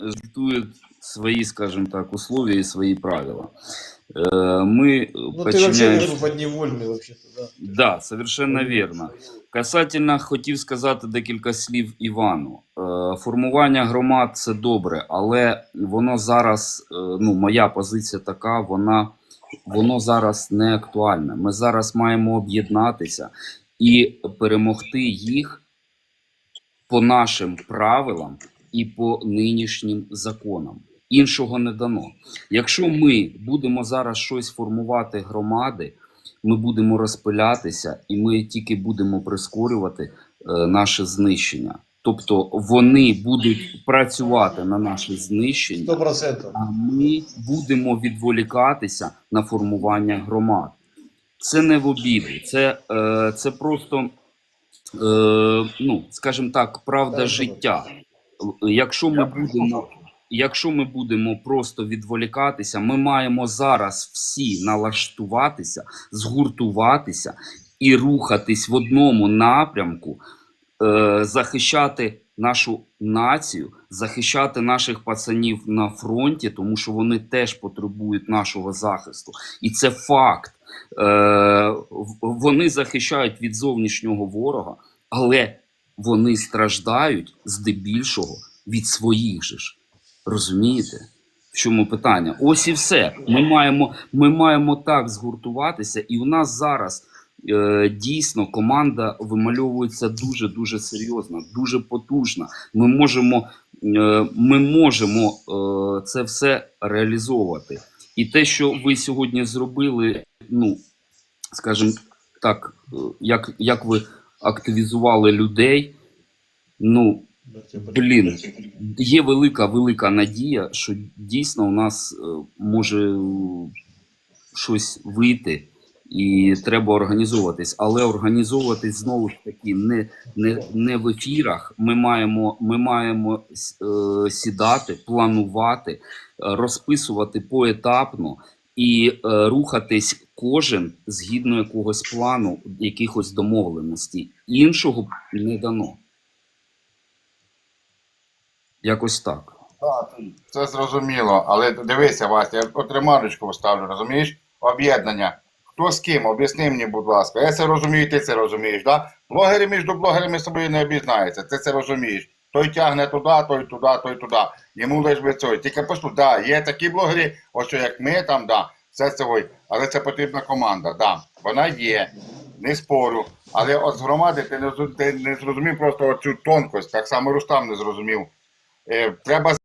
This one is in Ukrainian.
диктует свои, скажем так, условия и свои правила. Э, Мы Ну ты вообще подчиняемся... не подневольный вообще-то, да. Да, совершенно вірно. Касательно хотів сказати декілька слів Івану. Е, Формування громад це добре, але воно зараз, е, ну, моя позиція така, вона воно зараз не актуальне. Ми зараз маємо об'єднатися і перемогти їх по нашим правилам і по нинішнім законам. Іншого не дано. Якщо ми будемо зараз щось формувати громади, ми будемо розпилятися, і ми тільки будемо прискорювати е, наше знищення. Тобто вони будуть працювати на наше знищення, Сто процентов. а ми будемо відволікатися на формування громад. Це не в обіду, це, е, це просто, е, ну, скажімо так, правда життя. Якщо ми будемо, якщо ми будемо просто відволікатися, ми маємо зараз всі налаштуватися, згуртуватися і рухатись в одному напрямку, е, захищати нашу націю, захищати наших пацанів на фронті, тому що вони теж потребують нашого захисту. І це факт. Е, вони захищають від зовнішнього ворога, але вони страждають здебільшого від своїх же ж. Розумієте? В чому питання? Ось і все. Ми маємо, ми маємо так згуртуватися, і у нас зараз е, дійсно команда вимальовується дуже дуже серйозно, дуже потужна. Ми можемо, е, ми можемо е, це все реалізовувати. І те, що ви сьогодні зробили, ну скажімо так, е, як, як ви активізували людей, ну Блін, є велика велика надія, що дійсно у нас е, може щось вийти, і треба організовуватись. Але організовуватись знову ж таки не, не, не в ефірах. Ми маємо, ми маємо е, сідати, планувати, розписувати поетапно і е, рухатись кожен згідно якогось плану, якихось домовленостей. Іншого не дано. Якось так. Так, це зрозуміло. Але дивися, Вася, я от ремарочку поставлю, розумієш? Об'єднання. Хто з ким? Об'ясни мені, будь ласка. Я це розумію, ти це розумієш, да? Блогери між блогерами собою не об'єднаються, ти це розумієш. Той тягне туди, той туди, той туди. Йому лиш би цього. Тільки послухай, да, є такі блогери, ось що як ми там, да, все це ой. Але це потрібна команда, да. Вона є, не спорю. Але от з громади ти не, ти не зрозумів просто оцю тонкость, так само Рустам не зрозумів. Е, треба